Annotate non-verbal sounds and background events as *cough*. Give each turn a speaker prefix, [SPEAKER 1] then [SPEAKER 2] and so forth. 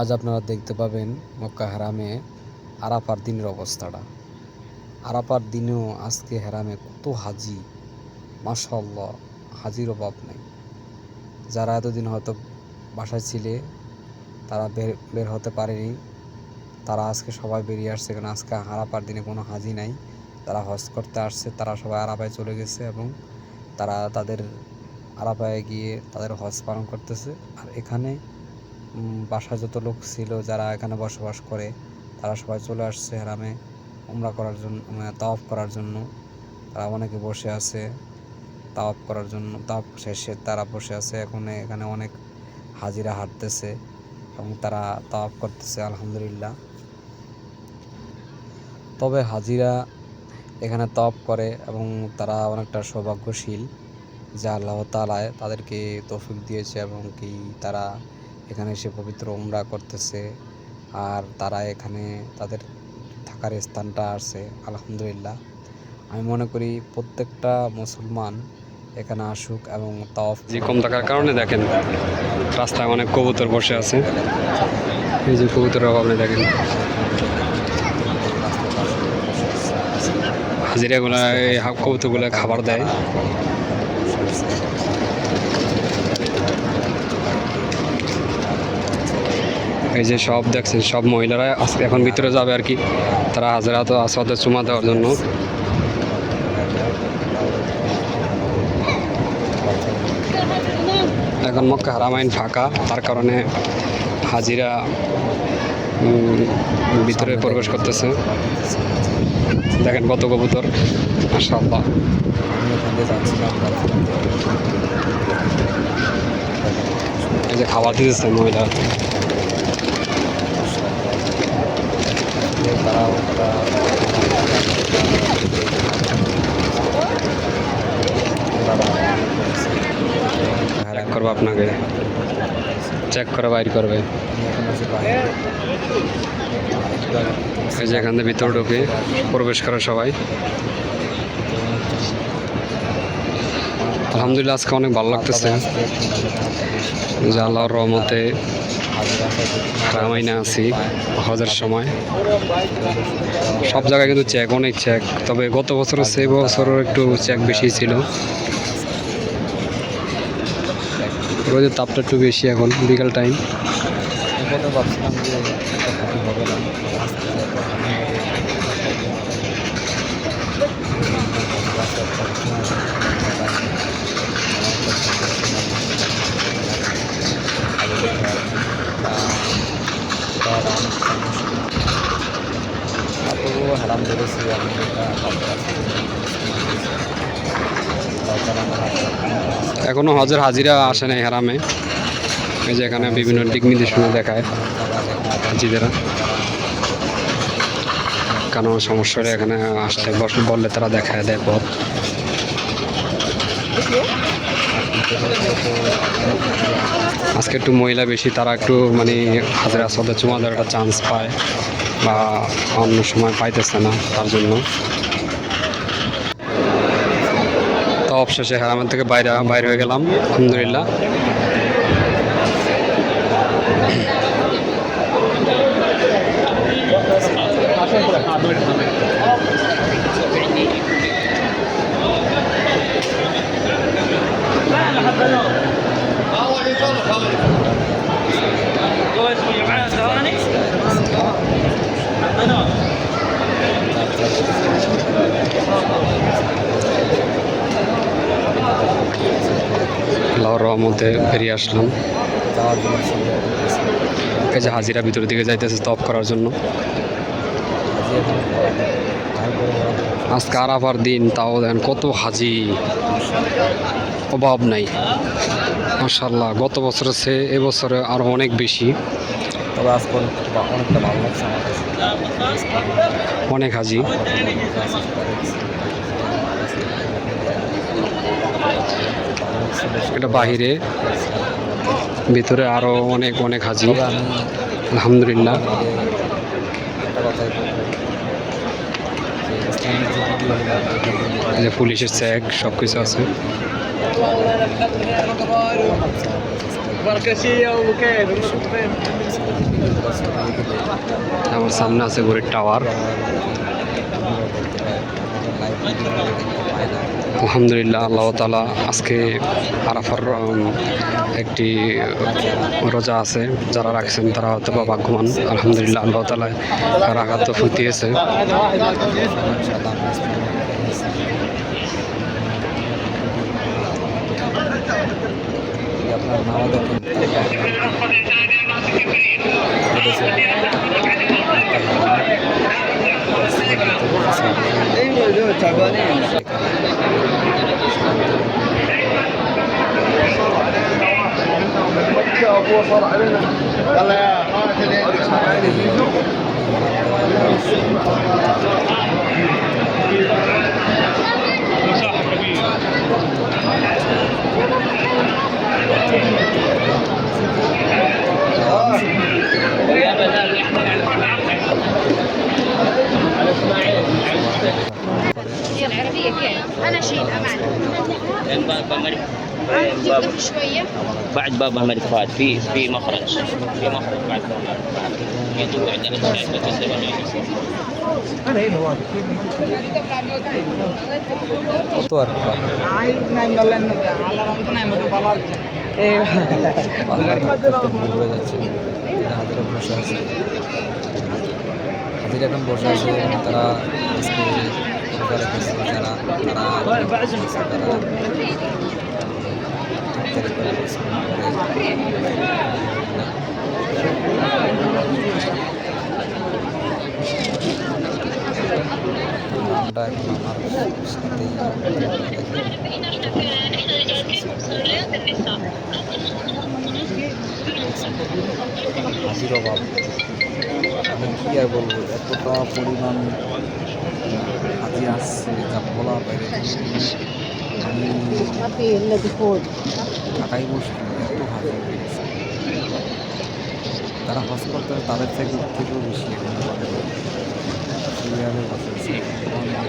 [SPEAKER 1] আজ আপনারা দেখতে পাবেন মক্কা হারামে আরাফার দিনের অবস্থাটা। আরাফার দিনেও আজকে হারামে কত হাজি মাশাল্লাহ হাজির অভাব নেই। যারা এতদিন হয়তো বাসায় ছিলে, তারা বের বের হতে পারেনি। তারা আজকে সবাই বেরিয়ে আসছে, কারণ আজকে আরাফার দিনে কোনো হাজি নাই। তারা হজ করতে আসছে, তারা সবাই আরাফায় চলে গেছে এবং তারা তাদের আরাফায় গিয়ে তাদের হজ পালন করতেছে। আর এখানে বাসায় যত লোক ছিল যারা এখানে বসবাস করে, তারা সবাই চলে আসছে হারামে, উমরা করার জন্য তাওয়াফ করার জন্য। তারা অনেকে বসে আছে তাওয়াফ করার জন্য, তাওয়াফ শেষে তারা বসে আছে। এখন এখানে অনেক হাজিরা হাঁটতেছে এবং তারা তাওয়াফ করতেছে, আলহামদুলিল্লাহ। তবে হাজিরা এখানে তপ করে এবং তারা অনেকটা সৌভাগ্যশীল যে আল্লাহ তালায় তাদেরকে তৌফিক দিয়েছে এবং কি তারা এখানে এসে পবিত্র উমরা করতেছে আর তারা এখানে তাদের থাকার স্থানটা আছে, আলহামদুলিল্লাহ। আমি মনে করি প্রত্যেকটা মুসলমান এখানে আসুক এবং তফ
[SPEAKER 2] যে কম থাকার কারণে দেখেন রাস্তায় অনেক কবুতর বসে আছে। এই যে কবুতরের অভাবে দেখেন। হাজিরাগুলো এই কবুতরগুলো খাবার দেয়। এই যে সব দেখছেন, সব মহিলারা এখন ভিতরে যাবে আর কি। তারা হাজারা তো আসাদের চুমা দেওয়ার জন্য। এখন মক্কা হারামাইন ফাঁকা, তার কারণে হাজিরা ভিতরে প্রবেশ করতেছে। দেখেন কত কবুতর
[SPEAKER 1] ওখান
[SPEAKER 2] এই যে খাবার দিতেছে মহিলা
[SPEAKER 1] তারাও
[SPEAKER 2] চেক করব আপনাকে। চেক করে বাইর করবে। এই যে এখান থেকে ভিতরে ঢুকে প্রবেশ করে সবাই। আলহামদুলিল্লাহ, আজকে অনেক ভালো লাগতেছে। যে আল্লাহর রহমতে রামাইনা আছি, হজের সময়। সব জায়গায় কিন্তু চেক অনেক চেক তবে গত বছর সে বছরের একটু চেক বেশি ছিল। রোদের তাপটা একটু বেশি এখন, বিকাল টাইম এখনও হজের হাজিরা আসে নাই হারামে। এই যে এখানে বিভিন্ন দিক নির্দেশনা দেখায় হাজিদেরা কেন সমস্যা এখানে আসলে বস বললে তারা দেখায়, দেয় পথ। আজকে একটু মহিলা বেশি, তারা একটু মানে হাজিরা সদে চুমা দেওয়ার একটা চান্স পায় বা অন্য সময় পাইতেছে না তার জন্য। তো অবশেষে হারামের থেকে বাইরে বাইরে হয়ে গেলাম, আলহামদুলিল্লাহ। রহমতে বেরিয়ে আসলাম। এই যে হাজিরা ভিতরের দিকে যাইতেছে তপ করার জন্য।
[SPEAKER 1] আজকে
[SPEAKER 2] আরাফার দিন তাও দেখেন কত হাজি। অভাব নাই। মাশাল্লাহ গত বছরের সে এবছরে আরও অনেক বেশি।
[SPEAKER 1] তবে আজকে অনেক অনেকটা ভালো লাগছে
[SPEAKER 2] অনেক হাজি। এটা বাহিরে। ভিতরে আরও অনেক অনেক হাজি। আলহামদুলিল্লাহ। পুলিশের চেক সব কিছু আছে।
[SPEAKER 1] আমার সামনে আছে ঘড়ির টাওয়ার আলহামদুলিল্লাহ, আল্লাহ তালা আজকে আরাফার একটি রোজা আছে, যারা রাখছেন তারা হয়তো বা ভাগ্যবান। আলহামদুলিল্লাহ, আল্লাহ তালা রাখার তো ফুটিয়েছে।
[SPEAKER 3] وحتى ابوه
[SPEAKER 4] صار علينا.
[SPEAKER 3] جيب
[SPEAKER 4] باب
[SPEAKER 3] لك شوية
[SPEAKER 4] بعد باب الملك فهد في في مخرج في مخرج بعد باب الملك فهد يجوا عندنا شيء *laughs*
[SPEAKER 2] কত আর কি ঘুরে যাচ্ছে হাজিরা বসে আছে হাজিরা এখন বসে আছে তারা আজকে রোজা রেখেছে যারা তারা তারা এখন আমার সাথেই হাজির অভাব আমি কী আর বলব এতটা পরিমাণ হাজির আসছে যা বলা বাইরে ঢাকাই মুশকিল এত তারা হজ করতে হবে। তাদের থেকে থেকেও বেশি এখন